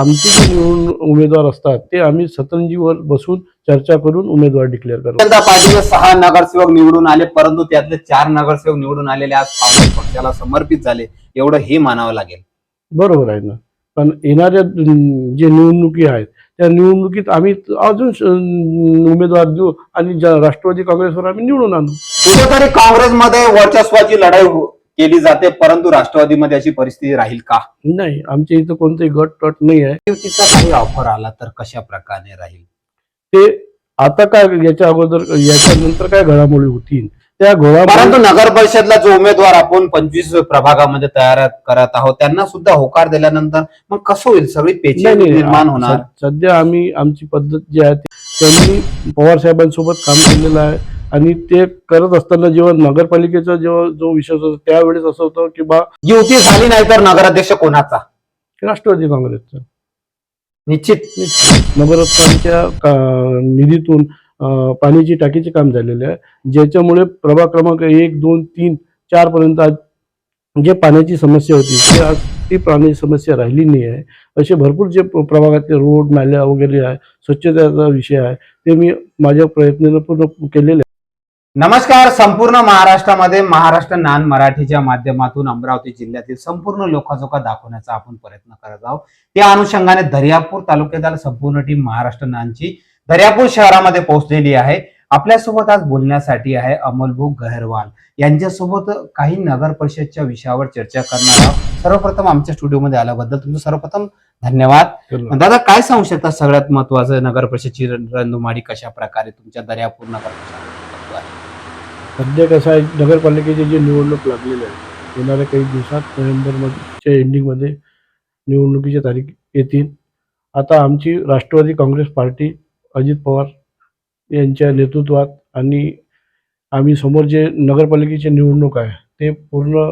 आमचे जे निवडून उमेदवार असतात ते आम्ही सतरंजीवर बसून चर्चा करून उमेदवार डिक्लेअर करतो. जनता पार्टीचे सहा नगरसेवक निवडून आले परंतु त्यातले चार नगरसेवक निवडून आलेले आज काँग्रेस पक्षाला समर्पित झाले एवढं हे मानावं लागेल. बरोबर आहे ना. पण येणाऱ्या जे निवडणुकी आहेत त्या निवडणुकीत आम्ही अजून उमेदवार देऊ आणि राष्ट्रवादी काँग्रेसवर आम्ही निवडून आणू. कुठेतरी काँग्रेसमध्ये वर्चस्वाची लढाई हो- केली जाते परंतु राष्ट्रवादीमध्ये अशी परिस्थिती राहील का? नाही आमच्या इथं कोणतेही गट तट नाही आहे. युतीचा काही ऑफर आला तर कशा प्रकारे राहील? ते आता काय याच्या अगोदर याच्यानंतर काय घडामोडी होतील? त्या परंतु नगर परिषदला जो उमेदवार आपण पंचवीस प्रभागामध्ये तयार करत आहोत त्यांना सुद्धा होकार दिल्यानंतर मग कसं होईल? सगळी पेची नाही, नाही, निर्माण होणार. सध्या आम्ही आमची पद्धत जी आहे ती- त्यांनी पवार साहेबांसोबत काम केलेलं आहे. आणि ते करत असताना जेव्हा नगरपालिकेचा जेव्हा जो विषय होता त्यावेळेस असं होतं की बा युती झाली नाही तर नगराध्यक्ष कोणाचा? राष्ट्रवादी काँग्रेसचं. निश्चित. नवरत्नांच्या का- निधीतून पाण्याची टाकीचे काम झालेले आहे. ज्याच्यामुळे प्रभाग क्रमांक एक दोन तीन चार पर्यंत आज जे पाण्याची समस्या होती ते आज ती पाण्याची समस्या राहिली नाही आहे. असे भरपूर जे प्र- प्रभागातले रोड नाल्या वगैरे आहे स्वच्छतेचा विषय आहे ते मी माझ्या प्रयत्नानं पूर्ण केलेले आहे. नमस्कार संपूर्ण महाराष्ट्रामध्ये महाराष्ट्र नान मराठीच्या माध्यमातून अमरावती जिल्ह्यातील संपूर्ण लोकाजोका दाखवण्याचा आपण प्रयत्न करत आहोत. त्या अनुषंगाने दर्यापूर तालुक्यातील संपूर्ण टीम महाराष्ट्र नानची दर्यापूर शहरामध्ये पोहोचलेली आहे. आपल्यासोबत आज बोलण्यासाठी आहे अमोलभाऊ गहरवाल. यांच्यासोबत काही नगर परिषदच्या विषयावर चर्चा करणार आहोत. सर्वप्रथम आमच्या स्टुडिओमध्ये आल्याबद्दल तुमचं सर्वप्रथम धन्यवाद. दादा काय सांगू शकता सगळ्यात महत्वाचं नगर परिषदची रणधुमाडी कशा प्रकारे तुमच्या दर्यापूर नगर सध्या कसं आहे नगरपालिकेची जी निवडणूक लागलेली आहे येणाऱ्या काही दिवसात नोव्हेंबरमध्येच्या एंडिंगमध्ये निवडणुकीच्या तारीख येतील. आता आमची राष्ट्रवादी काँग्रेस पार्टी अजित पवार यांच्या नेतृत्वात आणि आम्ही समोर जे नगरपालिकेची निवडणूक आहे ते पूर्ण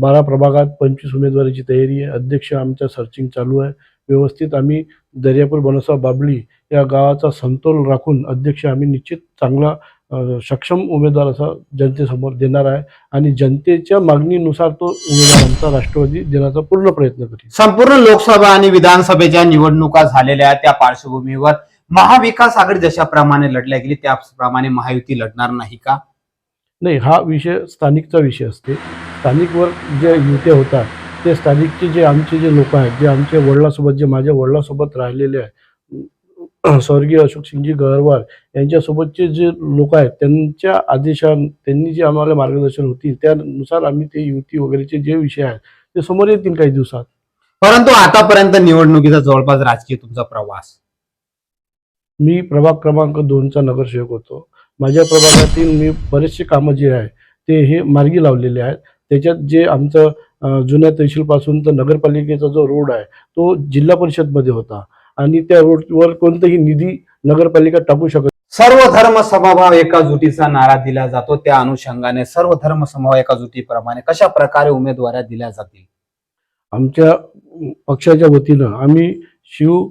बारा प्रभागात पंचवीस उमेदवाराची तयारी आहे. अध्यक्ष आमच्या सर्चिंग चालू आहे. व्यवस्थित आम्ही दर्यापूर बनसा बाबळी या गावाचा समतोल राखून अध्यक्ष आम्ही निश्चित चांगला सक्षम उमेदवार असा जनतेसमोर देणार आहे आणि जनतेच्या मागणीनुसार तो उमेदवार आमचा राष्ट्रवादी देण्याचा पूर्ण प्रयत्न करेल संपूर्ण लोकसभा आणि विधानसभेच्या निवडणुका झालेल्या आहेत त्या पार्श्वभूमीवर महाविकास आघाडी जशा प्रमाणे लढल्या गेली त्याप्रमाणे महायुती लढणार नाही का? नाही हा विषय स्थानिकचा विषय असते. स्थानिकवर जे युत्या होतात ते स्थानिकचे जे आमचे जे लोक आहेत जे आमच्या वडिलासोबत जे माझ्या वडिलासोबत राहिलेले आहे स्वर्गीय अशोक सिंगजी गहरवाल यांच्यासोबतचे जे लोक आहेत त्यांच्या आदेशान त्यांनी जे आम्हाला मार्गदर्शन होतील त्यानुसार आम्ही ते युती वगैरेचे जे विषय आहेत ते समोर येतील काही दिवसात. परंतु आतापर्यंत निवडणुकीचा जवळपास राजकीय तुमचा प्रवास? मी प्रभाग क्रमांक दोनचा नगरसेवक होतो. माझ्या प्रभागातील मी बरेचसे कामं जे आहे ते हे मार्गी लावलेले आहेत. त्याच्यात जे आमचं जुन्या तहसीलपासून तर नगरपालिकेचा जो रोड आहे तो जिल्हा परिषदमध्ये होता. आणि त्या रोडवर कोणताही निधी नगरपालिका टाकू शकत सर्व धर्म समभाव एका जुटीचा नारा दिला जातो. त्या अनुषंगाने सर्व धर्म समभाव एका जुटीप्रमाणे कशा प्रकारे उमेदवाऱ्या दिल्या जातील? आमच्या पक्षाच्या वतीनं आम्ही शिव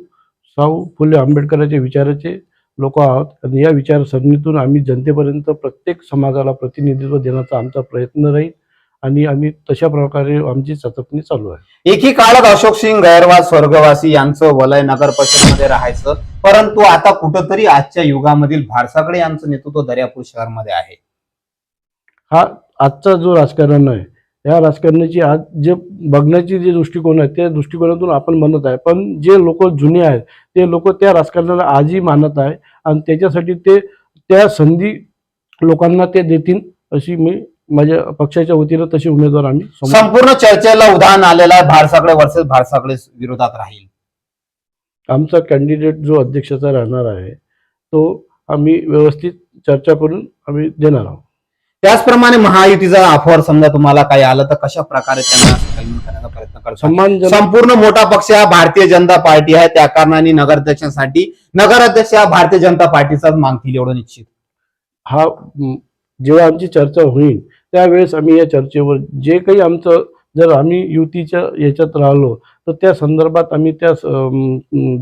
साऊ फुले आंबेडकरांच्या विचाराचे लोक आहोत. आणि या विचारसरणीतून आम्ही जनतेपर्यंत प्रत्येक समाजाला प्रतिनिधित्व देण्याचा आमचा प्रयत्न राहील. आणि आम्ही तशा प्रकारे आमची चाचपणी चालू आहे. एकी काळात अशोक सिंग गैरवाल स्वर्गवासी यांचं वलय नगर परिषदमध्ये राहायचं. परंतु आता कुठंतरी आजच्या युगामधील भाडसाकडे यांचं नेतृत्व दर्यापूर शहरामध्ये आहे. हा आजचा जो राजकारण आहे या राजकारणाची आज जे बघण्याची जे दृष्टिकोन आहे त्या दृष्टिकोनातून आपण म्हणत आहे. पण जे लोक जुने आहेत ते लोक त्या राजकारणाला आजही मानत आहे. आणि त्याच्यासाठी ते त्या संधी लोकांना ते देतील अशी मी माझ्या पक्षाच्या वतीनं तसे उमेदवार आम्ही समोर संपूर्ण चर्चेला उदाहरण आलेलं आहे. भाडसाकडे वर्सेस भाडसाकडे विरोधात राहील. आमचा कॅन्डिडेट जो अध्यक्षाचा राहणार आहे तो आम्ही व्यवस्थित चर्चा करून आम्ही देणार आहोत. त्याचप्रमाणे महायुतीचा अफवार समजा तुम्हाला काही आलं तर कशा प्रकारे त्यांना करण्याचा प्रयत्न करतो? सन्मानजनक संपूर्ण मोठा पक्ष हा भारतीय जनता पार्टी आहे. त्या कारणाने नगराध्यक्षांसाठी नगराध्यक्ष हा भारतीय जनता पार्टीचाच मागतील एवढं निश्चित. हा म, जेव्हा आमची चर्चा होईल त्यावेळेस आम्ही या चर्चेवर जे काही आमचं जर आम्ही युतीच्या याच्यात राहिलो तर त्या संदर्भात आम्ही त्या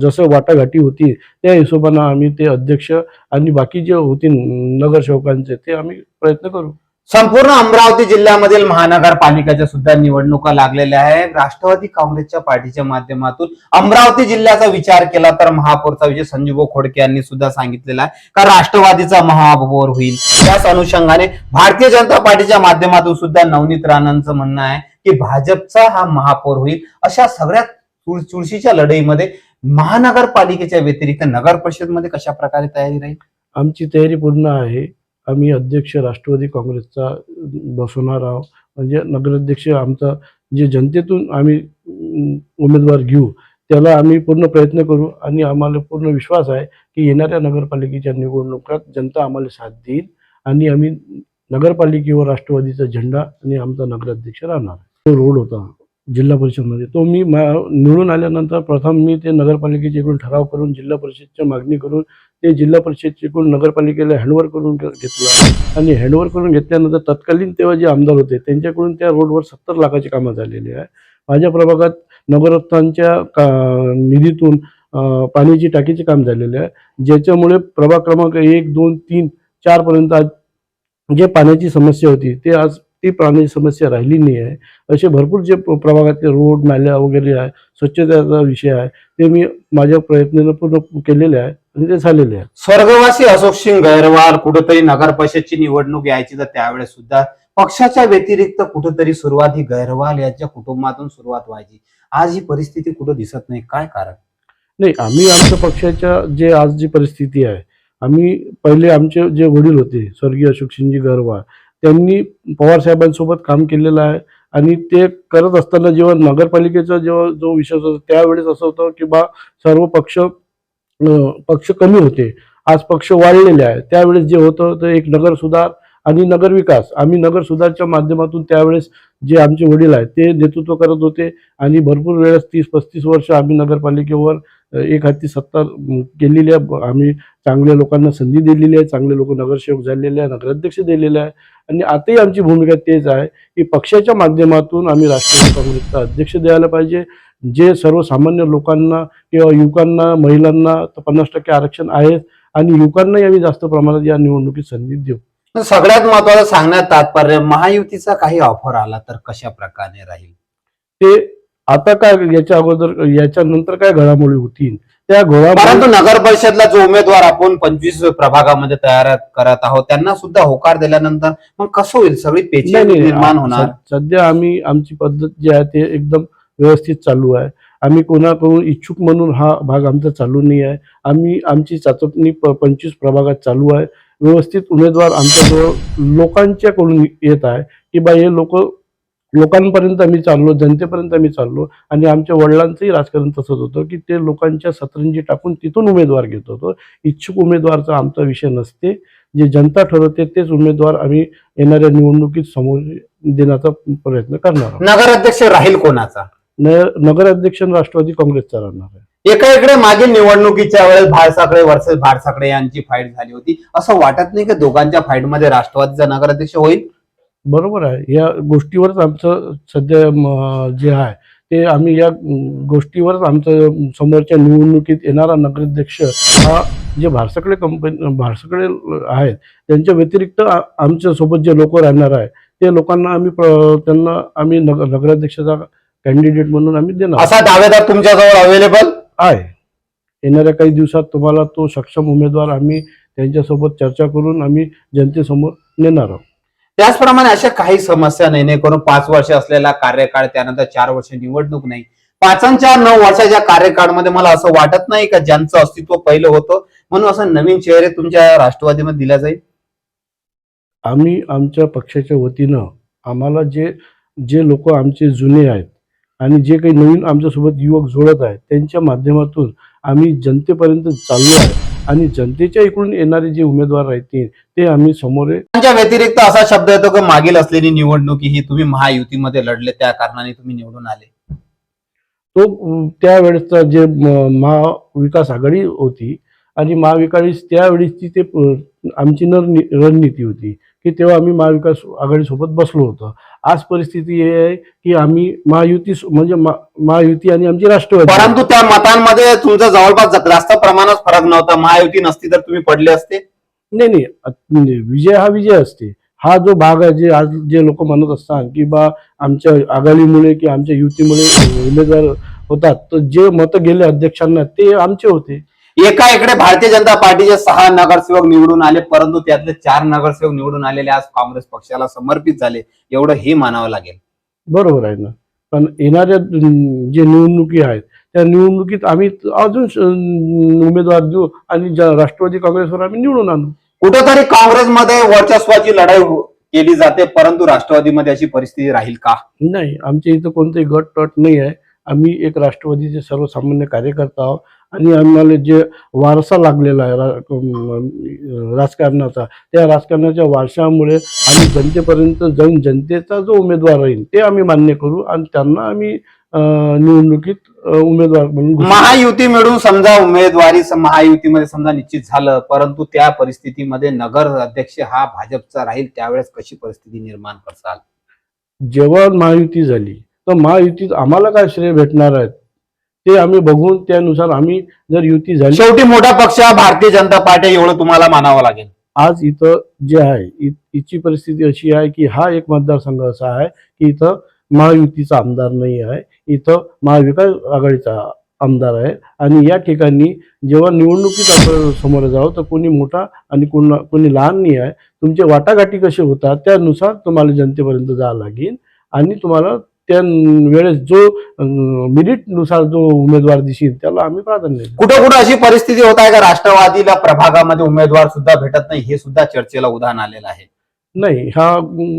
जसं वाटाघाटी होती त्या हिशोबानं आम्ही ते अध्यक्ष आणि बाकी जे होतील नगरसेवकांचे ते आम्ही प्रयत्न करू. संपूर्ण अमरावती जिल्ह्यामधील महानगरपालिकेच्या सुद्धा निवडणुका लागलेल्या आहेत. राष्ट्रवादी काँग्रेसच्या पार्टीच्या माध्यमातून अमरावती जिल्ह्याचा विचार केला तर महापौरचा विजय संजीव खोडके यांनी सुद्धा सांगितलेला आहे. का राष्ट्रवादीचा महापौर होईल. त्याच अनुषंगाने भारतीय जनता पार्टीच्या माध्यमातून सुद्धा नवनीत राणांचं म्हणणं आहे की भाजपचा हा महापौर होईल. अशा सगळ्या चुळशीच्या लढाईमध्ये महानगरपालिकेच्या व्यतिरिक्त नगर परिषदमध्ये कशा प्रकारे तयारी राहील? आमची तयारी पूर्ण आहे. आम्ही अध्यक्ष राष्ट्रवादी काँग्रेसचा बसवणार आहोत म्हणजे नगराध्यक्ष आमचा जे जनतेतून आम्ही उमेदवार घेऊ त्याला आम्ही पूर्ण प्रयत्न करू आणि आम्हाला पूर्ण विश्वास आहे की येणाऱ्या नगरपालिकेच्या निवडणुकात जनता आम्हाला साथ देईल आणि आम्ही नगरपालिकेवर राष्ट्रवादीचा झेंडा आणि आमचा नगराध्यक्ष राहणार तो रोड होता जिल्हा परिषदमध्ये. तो मी निवडून आल्यानंतर प्रथम मी ते नगरपालिकेचे इकडून ठराव करून जिल्हा परिषदच्या मागणी करून ते जिल्हा परिषदचे नगरपालिकेला हँडओव्हर करून घेतलं. आणि हँडओव्हर करून घेतल्यानंतर तत्कालीन तेव्हा जे आमदार होते त्यांच्याकडून त्या रोडवर सत्तर लाखाची कामं झालेली आहे. माझ्या प्रभागात नगरोत्थानच्या का निधीतून पाण्याची टाकीचे काम झालेले आहे. ज्याच्यामुळे प्रभाग क्रमांक एक दोन तीन चारपर्यंत आज जे पाण्याची समस्या होती ते आज ती पाण्याची समस्या राहिली नाही आहे. असे भरपूर जे प्र- प्रभागातले रोड नाल्या वगैरे आहे स्वच्छतेचा विषय आहे ते मी माझ्या प्रयत्नानं पूर्ण केलेले आहे आणि ते झालेले आहे. स्वर्गवासी अशोक सिंग गैरवाल कुठेतरी नगर परिषदची निवडणूक यायची तर त्यावेळेस सुद्धा पक्षाच्या व्यतिरिक्त कुठेतरी सुरुवात ही गैरवाल यांच्या कुटुंबातून सुरुवात व्हायची. आज ही परिस्थिती कुठं दिसत नाही? काय कारण? नाही आम्ही आमच्या पक्षाच्या जे आज जी परिस्थिती आहे आम्ही पहिले आमचे जे वडील होते स्वर्गीय अशोकसिंहजी गरवाळ त्यांनी पवार साहेबांसोबत काम केलेलं आहे. आणि ते करत असताना जेव्हा नगरपालिकेचा जेव्हा जो विषय होता त्यावेळेस असं होतं की बा सर्व पक्ष पक्ष कमी होते. आज पक्ष वाढलेले आहे. त्यावेळेस जे होतं ते एक नगर सुधार आणि नगर विकास. आम्ही नगर सुधारच्या माध्यमातून त्यावेळेस जे आमचे वडील आहेत ते नेतृत्व करत होते. आणि भरपूर वेळेस तीस पस्तीस वर्ष आम्ही नगरपालिकेवर एक हाती सत्ता केलेली आहे. आम्ही चांगल्या लोकांना संधी दिलेली आहे. चांगले लोक नगरसेवक झालेले आहे नगराध्यक्ष दिलेले आहे. आणि आताही आमची भूमिका तेच आहे की पक्षाच्या माध्यमातून आम्ही राष्ट्रवादी काँग्रेसचा अध्यक्ष द्यायला पाहिजे. जे सर्वसामान्य लोकांना किंवा युवकांना महिलांना तर पन्नास टक्के आरक्षण आहेच. आणि युवकांनाही आम्ही जास्त प्रमाणात या निवडणुकीत संधी देऊ. सगळ्यात महत्वाचं सांगण्यात तात्पर्य महायुतीचा काही ऑफर आला तर कशा प्रकारे राहील? ते आता काय याच्या अगोदर याच्यानंतर काय घडामोडी होतील त्या घोडामोडी परंतु नगर परिषदला जो उमेदवार आपण पंचवीस प्रभागामध्ये तयार करत आहोत त्यांना सुद्धा होकार दिल्यानंतर मग कसं होईल? सगळी पेची निर्माण होणार. सध्या आम्ही आमची पद्धत जी आहे ते एकदम व्यवस्थित चालू आहे. आम्ही कोणाकडून इच्छुक म्हणून हा भाग आमचा चालू नाही आहे. आम्ही आमची चाचपणी पंचवीस प्रभागात चालू आहे. व्यवस्थित उमेदवार आमच्याजवळ लोकांच्याकडून येत आहे की बा हे लोक लोकांपर्यंत आम्ही चाललो जनतेपर्यंत आम्ही चाललो आणि आमच्या वडिलांचंही राजकारण तसंच होतं की ते लोकांच्या सतरंजी टाकून तिथून उमेदवार घेत होतो. इच्छुक उमेदवारचा आमचा विषय नसते. जे जनता ठरवते तेच उमेदवार आम्ही येणाऱ्या निवडणुकीत समोर देण्याचा प्रयत्न करणार नगराध्यक्ष राहील कोणाचा? नगराध्यक्ष राष्ट्रवादी काँग्रेसचा राहणार आहे. एका इकडे मागील निवडणुकीच्या वेळेस भाडसाकडे वर्सेस भाडसाकडे यांची फाईट झाली होती. असं वाटत नाही की दोघांच्या फाईटमध्ये राष्ट्रवादीचा नगराध्यक्ष होईल? बरोबर आहे. या गोष्टीवरच आमचं सध्या जे आहे ते आम्ही या गोष्टीवरच आमचं समोरच्या निवडणुकीत येणारा नगराध्यक्ष हा जे भारसकडे कंपनी भारसकडे आहेत त्यांच्या व्यतिरिक्त आमच्यासोबत जे लोक राहणार आहे ते लोकांना आम्ही त्यांना आम्ही नगर नगराध्यक्षाचा कॅन्डिडेट म्हणून आम्ही देणार. असा दावेदार तुमच्याजवळ अवेलेबल आहे. येणाऱ्या काही दिवसात तुम्हाला तो सक्षम उमेदवार आम्ही त्यांच्यासोबत चर्चा करून आम्ही जनतेसमोर नेणार आहोत. त्याचप्रमाणे अशा काही समस्या नाही नाही करून पाच वर्ष असलेला कार्यकाळ त्यानंतर चार वर्ष निवडणूक नाही. पाचांच्या नऊ वर्षाच्या कार्यकाळमध्ये मला असं वाटत नाही का ज्यांचं अस्तित्व पहिलं होतं? म्हणून असं नवीन चेहरे तुमच्या राष्ट्रवादीमध्ये दिला जाईल? आम्ही आमच्या पक्षाच्या वतीनं आम्हाला जे जे लोक आमचे जुने आहेत आणि जे काही नवीन आमच्यासोबत युवक जोडत आहेत त्यांच्या माध्यमातून आम्ही जनतेपर्यंत चाललो आहे. आणि जनतेच्या इकडून येणारे जे उमेदवार राहतील ते आम्ही समोर त्यांच्या व्यतिरिक्त असा शब्द येतो की मागील असलेली निवडणुकी ही तुम्ही महायुतीमध्ये लढले त्या कारणाने तुम्ही निवडून आले. तो अं, त्यावेळेसचा जे महाविकास आघाडी होती आणि महाविकास त्यावेळेसची ते आमची न रणनीती होती. की तेव्हा आम्ही महाविकास आघाडीसोबत बसलो होतो. आज परिस्थिती हे आहे की आम्ही महायुती म्हणजे महायुती आणि आमची राष्ट्रवादी. परंतु त्या मतांमध्ये तुमचा जवळपास जास्त प्रमाणात फरक नव्हता. महायुती नसती तर तुम्ही पडले असते? नाही नाही. म्हणजे विजय हा विजय असते. हा जो भाग आहे जे आज जे लोक म्हणत असतात की बा आमच्या आघाडीमुळे की आमच्या युतीमुळे उमेदवार होतात. तर जे मतं गेले अध्यक्षांना ते आमचे होते. एका इकडे भारतीय जनता पार्टीचे सहा नगरसेवक निवडून आले परंतु त्यातले चार नगरसेवक निवडून आलेले आज काँग्रेस पक्षाला समर्पित झाले एवढं हे मानावं लागेल. बरोबर आहे ना. पण येणाऱ्या जे निवडणुकी आहेत त्या निवडणुकीत आम्ही अजून उमेदवार देऊ आणि राष्ट्रवादी काँग्रेसवर आम्ही निवडून आणू. कुठेतरी काँग्रेसमध्ये वर्चस्वाची लढाई केली जाते परंतु राष्ट्रवादीमध्ये अशी परिस्थिती राहील का? नाही आमच्या इथं कोणतेही गट तट नाही आहे. आम्ही एक राष्ट्रवादीचे सर्वसामान्य कार्यकर्ता आहोत आणि आम्हाला जे वारसा लागलेला आहे रा- राजकारणाचा त्या राजकारणाच्या वारशामुळे आम्ही जनतेपर्यंत जाऊन जनतेचा जो उमेदवार राहील ते आम्ही मान्य करू आणि त्यांना आम्ही निवडणुकीत उमेदवार म्हणून महायुती मिळून समजा उमेदवारी महायुतीमध्ये समजा निश्चित झालं परंतु त्या परिस्थितीमध्ये नगर अध्यक्ष हा भाजपचा राहील त्यावेळेस कशी परिस्थिती निर्माण करसाल? जेव्हा महायुती झाली तर महायुतीत आम्हाला काय श्रेय भेटणार आहेत? ते आम्ही बघून त्यानुसार आम्ही जर युती झाली शेवटी मोठा पक्ष हा भारतीय जनता पार्टी एवढं तुम्हाला मानावं लागेल. आज इथं जे आहे इथची परिस्थिती अशी आहे की हा एक मतदारसंघ असा आहे की इथं महायुतीचा आमदार नाही आहे इथं महाविकास आघाडीचा आमदार आहे. आणि या ठिकाणी जेव्हा निवडणुकीत आपण समोर जाऊ तर कोणी मोठा आणि कोण कोणी लहान नाही आहे. तुमचे वाटाघाटी कसे होतात त्यानुसार तुम्हाला जनतेपर्यंत जावं लागेल आणि तुम्हाला त्या वेळेस जो मिरिटनुसार जो उमेदवार दिसेल त्याला आम्ही प्राधान्य. कुठं कुठं अशी परिस्थिती होत आहे का? राष्ट्रवादीला प्रभागामध्ये उमेदवार सुद्धा भेटत नाही हे सुद्धा चर्चेला उदाहरण आलेलं आहे. नाही हा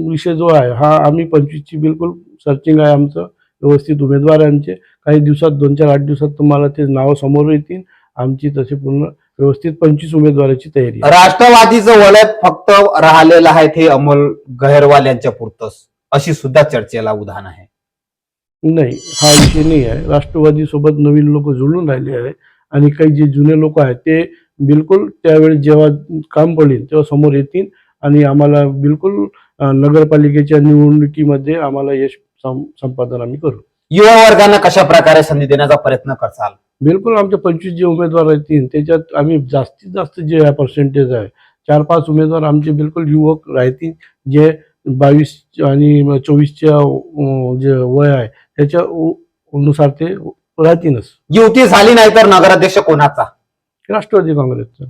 विषय जो आहे हा आम्ही पंचवीसची बिलकुल सर्चिंग आहे आमचं व्यवस्थित उमेदवार आहे आमचे काही दिवसात दोन चार आठ दिवसात तुम्हाला ते नावं समोर येतील. आमची तशी पूर्ण व्यवस्थित पंचवीस उमेदवाराची तयारी. राष्ट्रवादीचं वलय फक्त राहिलेलं आहे ते अमोल गहेरवाल यांच्या पुरतच अशी सुद्धा चर्चेला उदाहरण आहे. नाही हा विषय नाही आहे. राष्ट्रवादी सोबत नवीन लोक जुळून राहिले आहे आणि काही जे जुने लोक आहेत ते बिलकुल त्यावेळेस जेव्हा काम पडेल तेव्हा समोर येतील आणि आम्हाला बिलकुल नगरपालिकेच्या निवडणुकीमध्ये आम्हाला यश संपादन आम्ही करू. युवा वर्गांना कशा प्रकारे संधी देण्याचा प्रयत्न करसाल बिलकुल आमचे पंचवीस जे उमेदवार येतील त्याच्यात आम्ही जास्तीत जास्त जे पर्सेंटेज आहे चार पाच उमेदवार आमचे बिलकुल युवक राहतील जे बावीस आणि चोवीसच्या जे वय आहे त्याच्या नुसार ते राहतीलच. युती झाली नाही तर नगराध्यक्ष कोणाचा? राष्ट्रवादी काँग्रेसचं.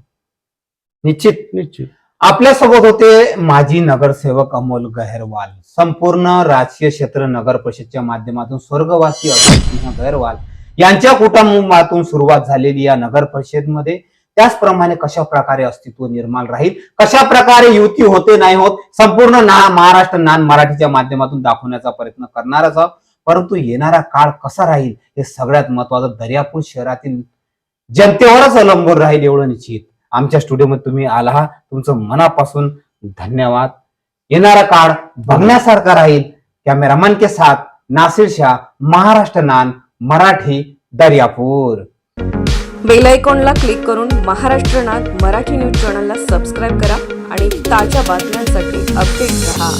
निश्चित. निश्चित. आपल्यासोबत होते माजी नगरसेवक अमोल गहेरवाल संपूर्ण राजकीय क्षेत्र नगर परिषदच्या माध्यमातून स्वर्गवासी अतुल सिंह गहेरवाल यांच्या कुटुंबातून सुरुवात झालेली या नगर परिषदमध्ये त्याचप्रमाणे कशा प्रकारे अस्तित्व निर्माण राहील? कशा प्रकारे युती होते नाही होत? संपूर्ण ना महाराष्ट्र नान मराठीच्या माध्यमातून दाखवण्याचा प्रयत्न करणारच आहोत. परंतु येणारा काळ कसा राहील हे सगळ्यात महत्वाचं दर्यापूर शहरातील जनतेवरच अवलंबून राहील एवढं निश्चित. आमच्या स्टुडिओमध्ये तुम्ही आला तुमचं मनापासून धन्यवाद. येणारा काळ बघण्यासारखा राहील. कॅमेरामन के साथ नासिर शाह महाराष्ट्र नान मराठी दर्यापूर. बेल आयकॉनला क्लिक करून महाराष्ट्र नाद मराठी न्यूज चॅनलला सबस्क्राईब करा आणि ताज्या बातम्यांसाठी अपडेट रहा.